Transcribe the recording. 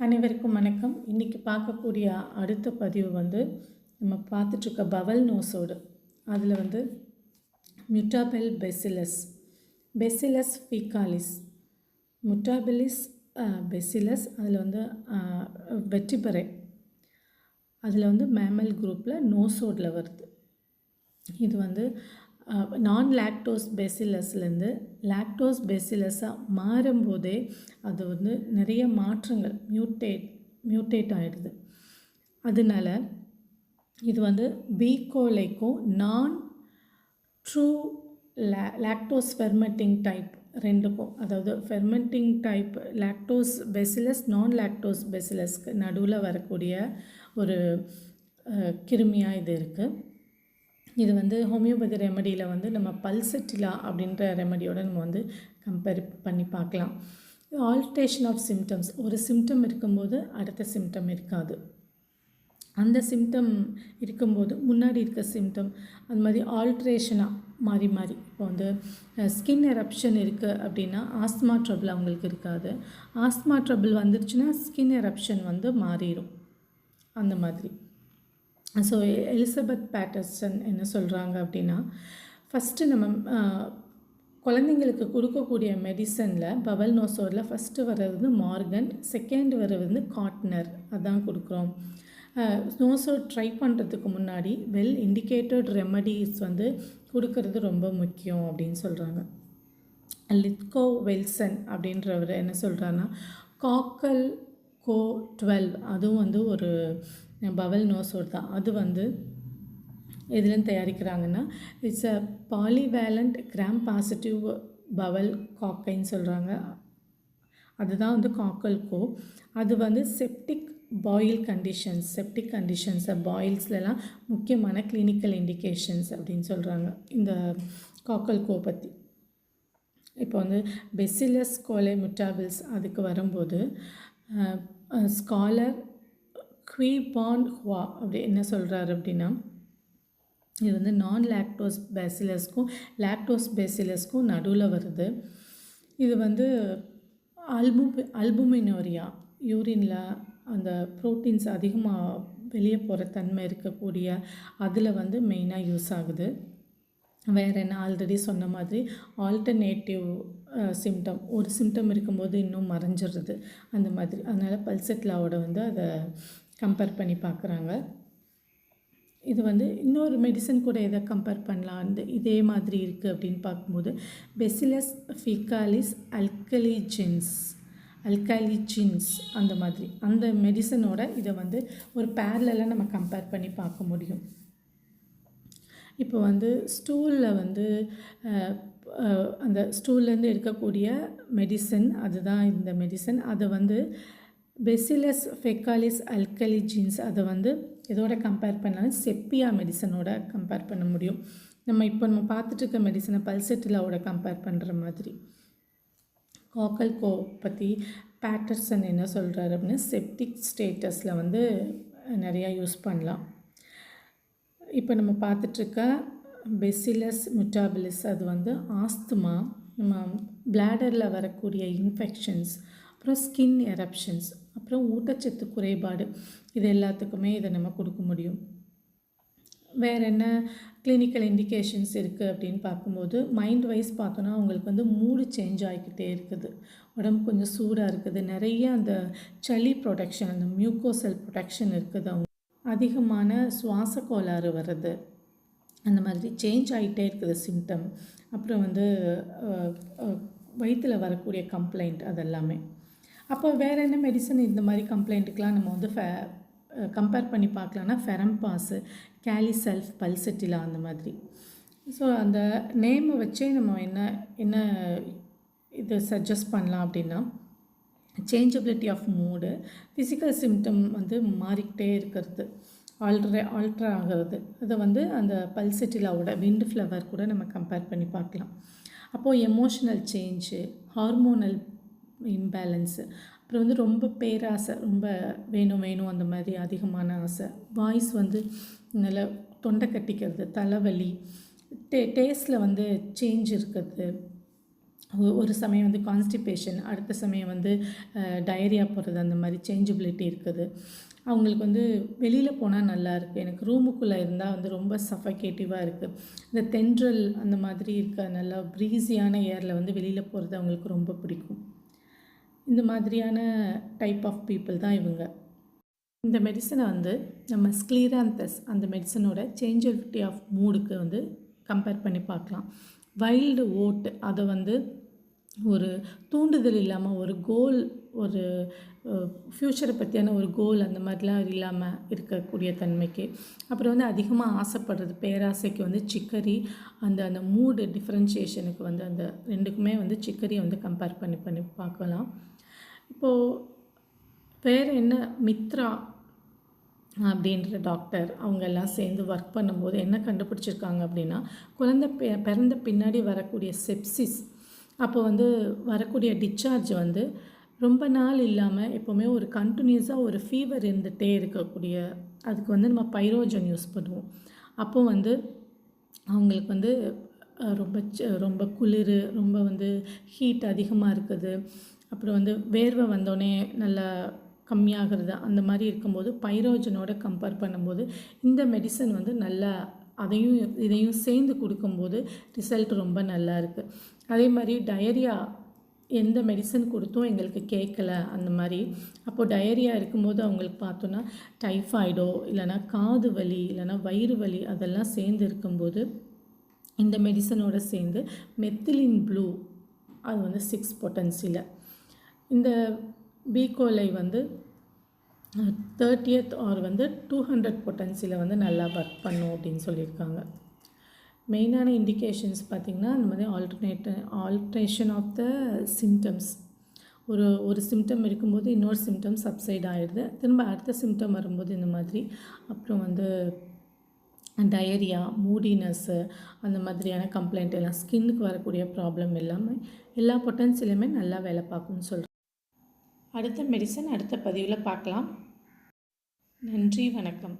அனைவருக்கும் வணக்கம். இன்றைக்கி பார்க்கக்கூடிய அடுத்த பதிவு வந்து நம்ம பார்த்துட்ருக்க பவல் நோஸோடு அதில் வந்து மியூட்டாபெல் பெசிலஸ் பெசிலஸ் ஃபீகாலிஸ் முட்டாபெலிஸ் பெசிலஸ் அதில் வந்து அஹ், வெற்றிப்பறை அதில் வந்து மேமல் குரூப்பில் நோசோடில் வருது. இது வந்து நான் லாக்டோஸ் பெசிலஸ்லேருந்து லாக்டோஸ் பெசிலஸாக மாறும்போதே அது வந்து நிறைய மாற்றங்கள் மியூட்டேட் மியூட்டேட் ஆகிடுது அதனால இது வந்து பீகோலைக்கும் non true late lactose fermenting type ரெண்டுக்கும் அதாவது fermenting type lactose bacillus non lactose பெசிலஸ்க்கு நடுவில் வரக்கூடிய ஒரு கிருமியாக இது இருக்குது இது வந்து ஹோமியோபதி ரெமடியில் வந்து நம்ம பல்செட்டிலா அப்படின்ற ரெமடியோட நம்ம வந்து கம்பேர் பண்ணி பார்க்கலாம். ஆல்ட்ரேஷன் ஆஃப் சிம்டம்ஸ் ஒரு சிம்டம் இருக்கும்போது அடுத்த சிம்டம் இருக்காது. அந்த சிம்டம் இருக்கும்போது முன்னாடி இருக்க சிம்டம் அந்த மாதிரி ஆல்ட்ரேஷனாக மாறி மாறி. இப்போ வந்து ஸ்கின் எரப்ஷன் இருக்குது அப்படின்னா ஆஸ்மா ட்ரபிள் அவங்களுக்கு இருக்காது. ஆஸ்மா ட்ரபிள் வந்துருச்சுன்னா ஸ்கின் எரப்ஷன் வந்து மாறிடும் அந்த மாதிரி. ஸோ எலிசபெத் பேட்டர்சன் என்ன சொல்கிறாங்க அப்படின்னா ஃபஸ்ட்டு நம்ம குழந்தைங்களுக்கு கொடுக்கக்கூடிய மெடிசனில் பவல் நோசோரில் ஃபஸ்ட்டு வர்றது வந்து மார்கன் செகண்ட் வர்றது வந்து காட்னர் அதான் கொடுக்குறோம். நோசோட் ட்ரை பண்ணுறதுக்கு முன்னாடி வெல் இண்டிகேட்டட் ரெமடிஸ் வந்து கொடுக்கறது ரொம்ப முக்கியம் அப்படின்னு சொல்கிறாங்க லித்கோ வெல்சன் அப்படின்றவர் என்ன சொல்கிறாருன்னா காக்கல் கோ டுவெல் அதுவும் வந்து ஒரு பவல் நோஸ் தான். அது வந்து எதுலேருந்து தயாரிக்கிறாங்கன்னா it's a polyvalent gram positive bowel காக்கைன்னு சொல்கிறாங்க அதுதான் வந்து காக்கல் கோ அது வந்து septic boil conditions septic conditions பாயில்ஸ்லலாம் முக்கியமான கிளினிக்கல் இண்டிகேஷன்ஸ் அப்படின்னு சொல்கிறாங்க இந்த காக்கல் கோ பற்றி இப்போ வந்து பெசிலஸ் கோலை முட்டாபிள்ஸ் அதுக்கு வரும்போது ஸ்காலர் குவிபான் ஹுவா அப்படி என்ன சொல்கிறாரு அப்படின்னா இது வந்து நான் லாக்டோஸ் பேசிலஸ்க்கும் லாக்டோஸ் பேசிலஸ்க்கும் நடுவில் வருது. இது வந்து அல்பு அல்புமினோரியா யூரினில் அந்த ப்ரோட்டீன்ஸ் அதிகமாக வெளியே போகிற தன்மை இருக்கக்கூடிய அதில் வந்து மெயினாக யூஸ் ஆகுது. வேறு என்ன? ஆல்ரெடி சொன்ன மாதிரி ஆல்டர்னேட்டிவ் சிம்டம் ஒரு சிம்டம் இருக்கும்போது இன்னும் மறைஞ்சிடுது அந்த மாதிரி. அதனால் பல்செட்லாவோட வந்து அதை கம்பேர் பண்ணி பார்க்குறாங்க. இது வந்து இன்னொரு மெடிசன் கூட எதை கம்பேர் பண்ணலாம். வந்து இதே மாதிரி இருக்குது அப்படின்னு பார்க்கும்போது பெசிலஸ் ஃபிகாலிஸ் அல்கலிஜின்ஸ் அல்காலிஜின்ஸ் அந்த மாதிரி. அந்த மெடிசனோட இதை வந்து ஒரு பேரலாக நம்ம கம்பேர் பண்ணி பார்க்க முடியும். இப்போ வந்து ஸ்டூலில் வந்து அந்த ஸ்டூல்லேருந்து எடுக்கக்கூடிய மெடிசன் அதுதான் இந்த மெடிசன் அதை வந்து பெசிலஸ் ஃபெக்காலிஸ் அல்கலிஜின்ஸ் அதை வந்து இதோட கம்பேர் பண்ணாலும் செப்பியா மெடிசனோட கம்பேர் பண்ண முடியும். நம்ம இப்போ நம்ம பார்த்துட்டு இருக்க மெடிசனை பல்செட்டிலாவோட கம்பேர் பண்ணுற மாதிரி. காக்கல் கோ பற்றி பேட்டர்சன் என்ன சொல்கிறாரு அப்படின்னா செப்டிக் ஸ்டேட்டஸில் வந்து நிறையா யூஸ் பண்ணலாம். இப்போ நம்ம பார்த்துட்ருக்க பெசிலஸ் முட்டாபிலிஸ் அது வந்து ஆஸ்துமா நம்ம பிளாடரில் வரக்கூடிய இன்ஃபெக்ஷன்ஸ் அப்புறம் ஸ்கின் எரப்ஷன்ஸ் அப்புறம் ஊட்டச்சத்து குறைபாடு. இது எல்லாத்துக்குமே இதை நம்ம கொடுக்க முடியும். வேறு என்ன கிளினிக்கல் இண்டிகேஷன்ஸ் இருக்குது அப்படின்னு பார்க்கும்போது மைண்ட் வைஸ் பார்த்தோன்னா அவங்களுக்கு வந்து மூடு சேஞ்ச் ஆகிக்கிட்டே இருக்குது. உடம்பு கொஞ்சம் சூடாக இருக்குது. நிறைய அந்த சளி ப்ரொடெக்ஷன் அந்த மியூக்கோசெல் ப்ரொடெக்ஷன் இருக்குது அவங்க. அதிகமான சுவாச கோளாறு வர்றது. அந்த மாதிரி சேஞ்ச் ஆகிட்டே இருக்குது சிம்டம் அப்புறம் வந்து வயிற்றில் வரக்கூடிய கம்ப்ளைண்ட் அதெல்லாமே. அப்போ வேறு என்ன மெடிசன் இந்த மாதிரி கம்ப்ளைண்ட்டுக்கெலாம் நம்ம வந்து ஃபே கம்பேர் பண்ணி பார்க்கலான்னா ஃபெரம்பாஸு கேலிசெல்ஃப் பல்செட்டிலா அந்த மாதிரி. ஸோ அந்த நேமை வச்சே நம்ம என்ன என்ன இது சஜஸ்ட் பண்ணலாம் அப்படின்னா changeability of mood physical symptom வந்து மாறிக்கிட்டே இருக்கிறது. ஆல்ட்ரே ஆல்ட்ரா ஆகிறது. அதை வந்து அந்த பல்செட்டிலாவோட விண்டு ஃப்ளவர் கூட நம்ம கம்பேர் பண்ணி பார்க்கலாம். அப்போது எமோஷனல் சேஞ்சு ஹார்மோனல் இம்பேலன்ஸு அப்புறம் வந்து ரொம்ப பேராசை ரொம்ப வேணும் வேணும் அந்த மாதிரி அதிகமான ஆசை. வாய்ஸ் வந்து நல்லா தொண்டை கட்டிக்கிறது தலைவலி டே டேஸ்ட்டில் வந்து சேஞ்ச் இருக்கிறது. ஒரு சமயம் வந்து கான்ஸ்டிபேஷன் அடுத்த சமயம் வந்து டயரியா போகிறது அந்த மாதிரி சேஞ்சபிலிட்டி இருக்குது. அவங்களுக்கு வந்து வெளியில் போனால் நல்லா இருக்குது எனக்கு ரூமுக்குள்ளே இருந்தால் வந்து ரொம்ப சஃபகேட்டிவாக இருக்குது இந்த தென்றல் அந்த மாதிரி இருக்க நல்லா ப்ரீஸியான ஏரில் வந்து வெளியில் போகிறது அவங்களுக்கு ரொம்ப பிடிக்கும். இந்த மாதிரியான டைப் ஆஃப் பீப்புள் தான் இவங்க. இந்த மெடிசனை வந்து நம்ம ஸ்க்ளீராந்தஸ் அந்த மெடிசனோட சேஞ்சபிலிட்டி ஆஃப் மூடுக்கு வந்து கம்பேர் பண்ணி பார்க்கலாம். வைல்டு ஓட்டு அதை வந்து ஒரு தூண்டுதல் இல்லாமல் ஒரு கோல் ஒரு ஃப்யூச்சரை பற்றியான ஒரு கோல் அந்த மாதிரிலாம் இல்லாமல் இருக்கக்கூடிய தன்மைக்கு. அப்புறம் வந்து அதிகமாக ஆசைப்படுறது பேராசைக்கு வந்து சிக்கரி அந்த அந்த மூடு டிஃப்ரென்ஷியேஷனுக்கு வந்து அந்த ரெண்டுக்குமே வந்து சிக்கரியை வந்து கம்பேர் பண்ணி பண்ணி பார்க்கலாம். இப்போது வேறு என்ன மித்ரா அப்படின்ற டாக்டர் அவங்க எல்லாம் சேர்ந்து ஒர்க் பண்ணும்போது என்ன கண்டுபிடிச்சிருக்காங்க அப்படின்னா குழந்தை பெ பிறந்த பின்னாடி வரக்கூடிய செப்சிஸ் அப்போ வந்து வரக்கூடிய டிஸ்சார்ஜ் வந்து ரொம்ப நாள் இல்லாமல் எப்போவுமே ஒரு கண்டினியூஸாக ஒரு ஃபீவர் இருந்துகிட்டே இருக்கக்கூடிய அதுக்கு வந்து நம்ம பைரோஜன் யூஸ் பண்ணுவோம். அப்போ வந்து அவங்களுக்கு வந்து ரொம்ப ச- ரொம்ப குளிர் ரொம்ப வந்து ஹீட் அதிகமாக இருக்குது. அப்புறம் வந்து வேர்வை வந்தோடனே நல்லா கம்மியாகிறது அந்த மாதிரி இருக்கும்போது பைரோஜனோட கம்பேர் பண்ணும்போது இந்த மெடிசன் வந்து நல்லா அதையும் இதையும் சேர்ந்து கொடுக்கும்போது ரிசல்ட் ரொம்ப நல்லா இருக்குது அதே மாதிரி டயரியா எந்த மெடிசன் கொடுத்தும் எங்களுக்கு கேட்கல அந்த மாதிரி. அப்போது டயரியா இருக்கும்போது அவங்களுக்கு பார்த்தோன்னா டைஃபாய்டோ இல்லைன்னா காது வலி இல்லைன்னா வயிறு வலி அதெல்லாம் சேர்ந்து இருக்கும்போது இந்த மெடிசனோட சேர்ந்து மெத்திலின் ப்ளூ அது வந்து சிக்ஸ் பொட்டன்சியில் இந்த பீகோலை வந்து தேர்ட்டியத் ஆர் வந்து டூ ஹண்ட்ரட் பொட்டன்சியில் வந்து நல்லா ஒர்க் பண்ணும் அப்படின்னு சொல்லியிருக்காங்க. மெயினான இண்டிகேஷன்ஸ் பார்த்திங்கன்னா இந்த மாதிரி alternate alteration of the symptoms ஒரு ஒரு சிம்டம் இருக்கும்போது இன்னொரு சிம்டம் சப்சைட் ஆகிடுது திரும்ப அடுத்த சிம்டம் வரும்போது இந்த மாதிரி. அப்புறம் வந்து டயரியா மூடினஸ்ஸு அந்த மாதிரியான கம்ப்ளைண்ட் எல்லாம் ஸ்கின்னுக்கு வரக்கூடிய ப்ராப்ளம் எல்லாமே எல்லா பொட்டன்சிலையுமே நல்லா வேலை பார்க்கும்னு சொல்கிறேன் அடுத்த மெடிசன் அடுத்த பதிவில் பார்க்கலாம். நன்றி வணக்கம்.